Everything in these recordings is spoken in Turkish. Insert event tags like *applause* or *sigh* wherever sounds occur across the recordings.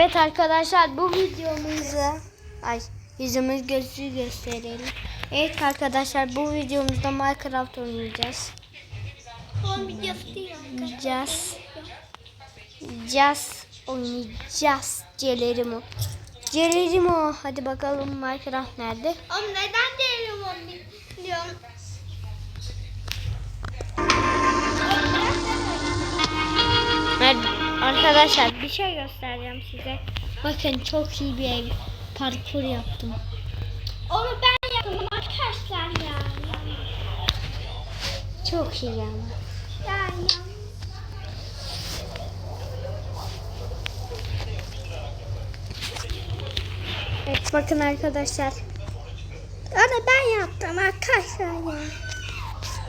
Evet arkadaşlar bu videomuzu ay yüzümüz gözü gösterelim. Evet arkadaşlar bu videomuzda Minecraft oynayacağız. Oynayacağız. Oynayacağız. Oynayacağız. Celerimo. Celerimo. Hadi bakalım Minecraft nerede? Ama neden değilim onu Arkadaşlar bir şey göstereceğim size. Bakın çok iyi bir ev. Parkur yaptım. Onu ben yaptım arkadaşlar ya. Çok iyi ama. Yani. Evet bakın arkadaşlar. Onu ben yaptım arkadaşlar ya.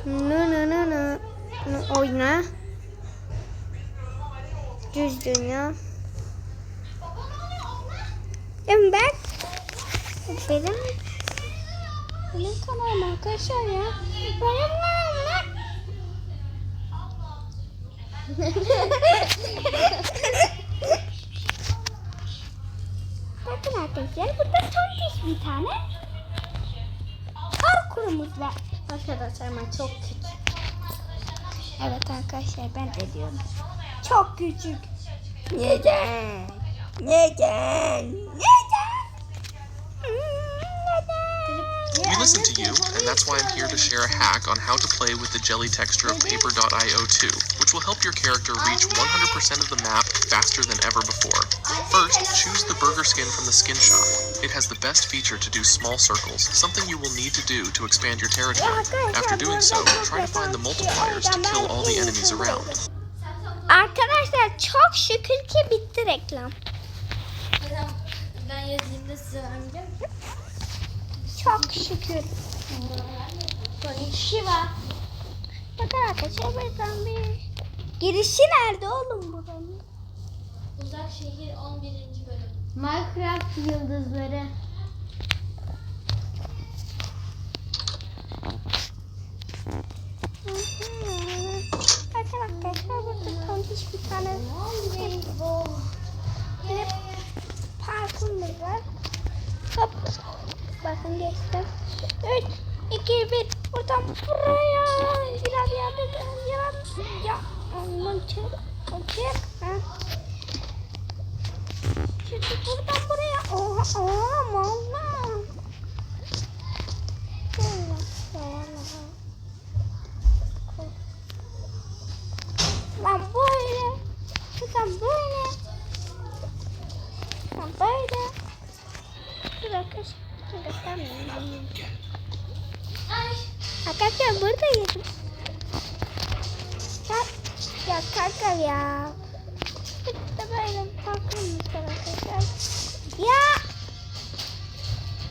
No no no no. no oyna. Düz. Değil ben? Benim benim kanalım arkadaşlar ya. Benim kanalım. Bakın arkadaşlar burada tontiş bir tane parkurumuz var. Arkadaşlar ama çok küçük. Evet arkadaşlar ben de diyorum. Çok küçük. We listen to you, and that's why I'm here to share a hack on how to play with the jelly texture of Paper.io 2, which will help your character reach 100% of the map faster than ever before. First, choose the burger skin from the skin shop. It has the best feature to do small circles, something you will need to do to expand your territory. After doing so, try to find the multipliers to kill all the enemies around. Arkadaşlar çok şükür ki bitti reklam. Ben yazayım da size vermeyeceğim. Çok şükür. Shiva. Bakın arkadaşlar buradan bir... Girişi nerede oğlum buranın? Uzak Şehir 11. bölüm. Minecraft yıldızları. Bir tane bir parkurumuz var. Hop. Bakın geçtim. 3, 2, 1. Buradan buraya. Biraz yardım. Yardım. Ya. Ondan çek. Çek. Ha. Şimdi buradan buraya. Oha. Oha. Valla. Arkadaşlar buradayım. Ya, ya kanka ya. İşte böyle bakın arkadaşlar. Ya.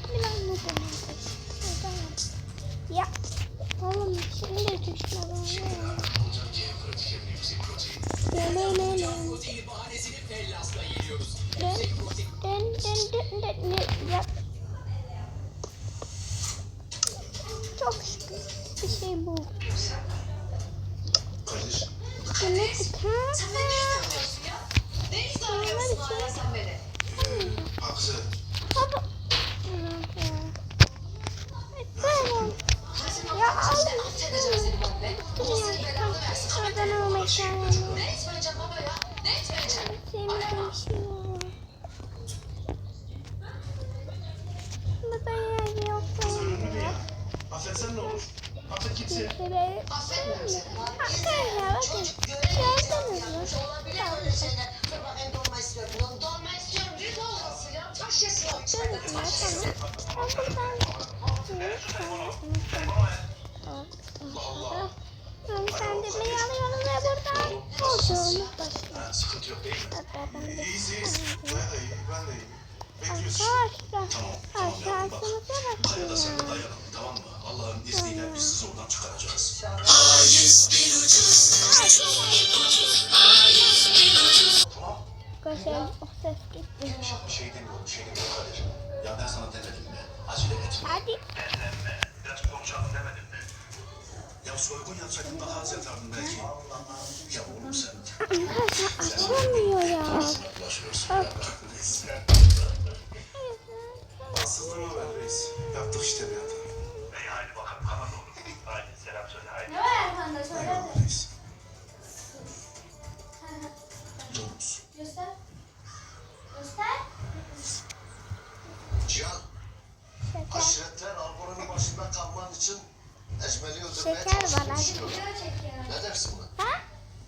Bir anladım. Ya. Oğlum şimdi düştü. Ne ki kanka. Aksi. De İyiyiz iyiyiz. Ben de iyiyim. Ben de iyiyim. Bekliyorsun. Arkadaşlar, Tamam. Tamam yavrum bak. sen de dayanalım tamam mı? Allah'ın izniyle biz sizi oradan çıkaracağız. Arkadaşlar o ses gitti. Şey demiyorum. Şey demiyorum. Ya ben sana demedim mi? Acele etme. Hadi. Ya soygun yapsaydın daha az yatardın belki. Ya oğlum sen. Arkadaşlar açılmıyor ya. Bulaşıyorsun ya. Tamam ben reis. Yaptık işte bir hata. İyi hadi bakalım kapat oğlum. Haydi selam söyle haydi. Ne var arkanda söyle hadi. reis. Domuz. Göster. Göster. Cihan, aşiretler Alboran'ın başında kalman için Ecmel'i öldürmeye Şeker hadi. Video çek ya. Ne dersin buna?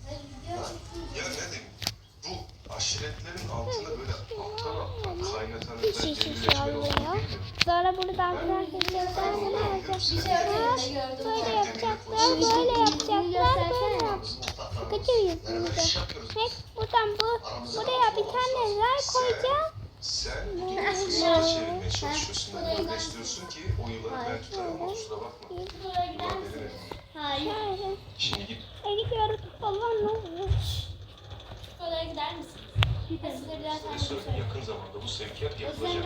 Ben video çektim. Ya ne diyeyim? Bu aşiretlerin altında böyle alttan alttan kaynatan Hiç hiç hiç olmuyor. Sonra şey yok elimde gördüm. Böyle yapacaklar, böyle yapacaklar, böyle yapacaklar. Sıkıcı Beraber yüzünüzde. iş yapıyoruz. Ne? Buradan bu, buraya bir tane ray koyacağım. Sen sana çevirmeye çalışıyorsun. Ne istiyorsun ki o yılları ben tutarım. Kusura bakma. Misin? benim. Söyle. yakın zamanda bu sevkiyat yapılacak.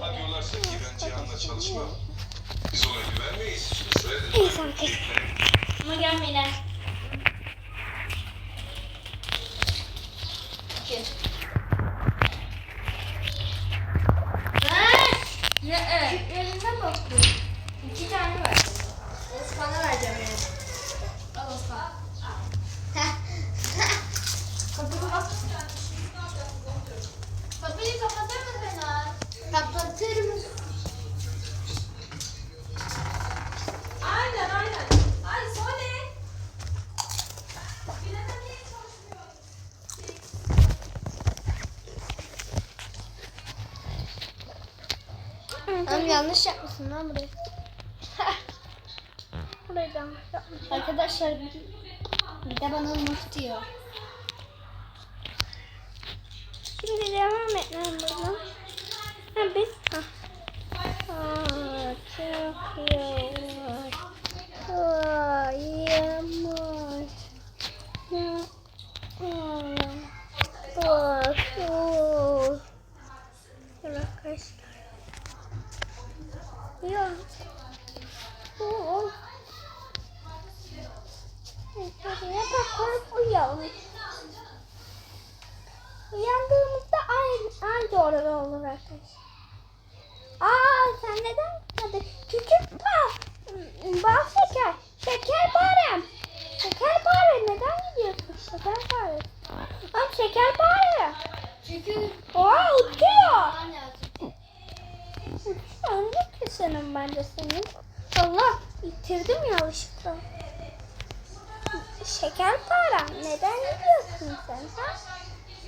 Ha diyorlarsa ki ben Cihan'la çalışmam. Biz ona güvenmeyiz. Sanki. Ama gelmeyin. İki. Ver. Ne? Elinden yanlış yapmışsın lan burayı. *laughs* Burayı yanlış yapmışım. Arkadaşlar bir, bir de bana muf diyor. Şimdi devam edelim buradan. Ha biz... Ha. Aa, çok yavaş. Aa, yavaş. Ya, aa, aa, aa. Arkadaşlar. Ya. Oo. Yukarıya bakalım uyalım. Uyandığımızda aynı, aynı orada olur arkadaşlar. Aa sen neden hadi küçük bal bal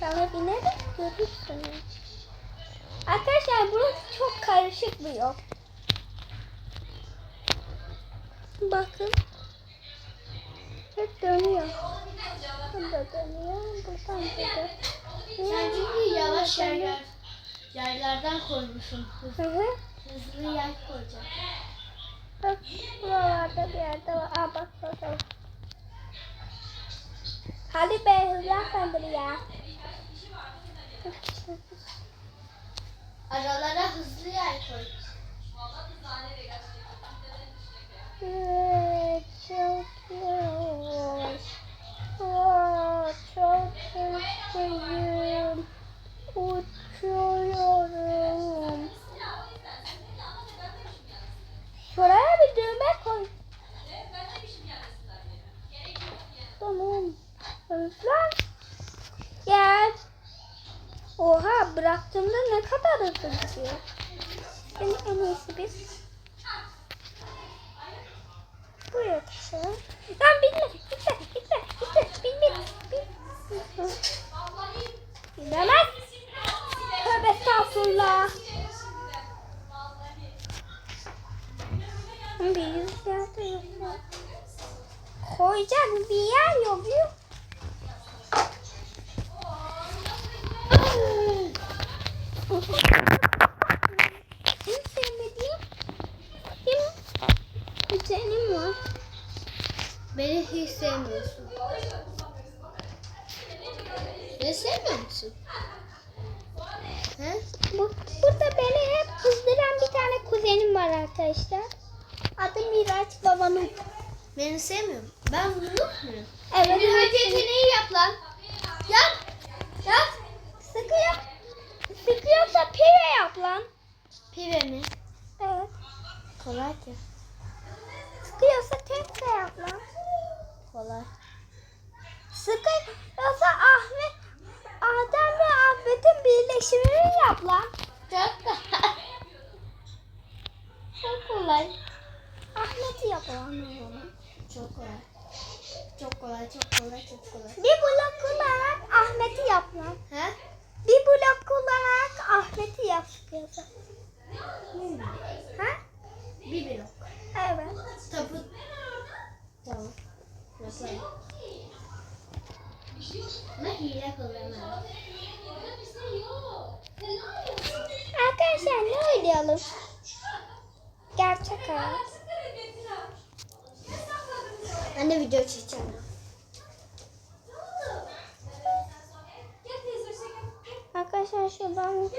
sana binerek görürsün Arkadaşlar burası çok karışık bir yol. Bakın. Hep dönüyor. Burada dönüyor, buradan burada. Sen çünkü yavaş yerler, yerlerden koymuşsun. Hızlı, Hı hı. hızlı yer koyacaksın. Bak buralarda bir yerde var. Aa bak var. Hadi be hızlan sen de ya. Aralara hızlı yer koy. Oha bıraktığımda ne kadar hızlı gidiyor. En, en iyisi biz Buraya taşıyalım. Lan binme, gitme, gitme, gitme, bin, bin, bin. Bilemez. Tövbe estağfurullah. Bir yüz yerde yok. ya. Koyacak bir yer yok. yok. En sevmediğim benim senin var. Beni hiç sevmiyorsun. Beni sevmiyor musun? He? Bu, burada beni hep kızdıran bir tane kuzenim var arkadaşlar. Adı Miraç babanın. Beni sevmiyor? Ben Nuh muyum? Evet. Bir hareketini yap lan. Yap. Yap. Lan. Pive mi? Evet. Kolay ki. Sıkıyorsa tek de yap lan. Kolay. Sıkıyorsa Ahmet, Adem ve Ahmet'in birleşimini yap lan. Çok kolay. Çok kolay. Ahmet'i yap lan o zaman. Çok kolay. Çok kolay, çok kolay, çok kolay. Bir blok kullanarak Ahmet'i yap lan. He? Bir blok kullanarak Ahmet'i yap sıkıyorsa. Ha? Bir blok. Evet. Tapu. Tamam. Yapayım. Ama hile. Arkadaşlar ne oynayalım? Gerçek hayat. Ben de video çekeceğim. Arkadaşlar şuradan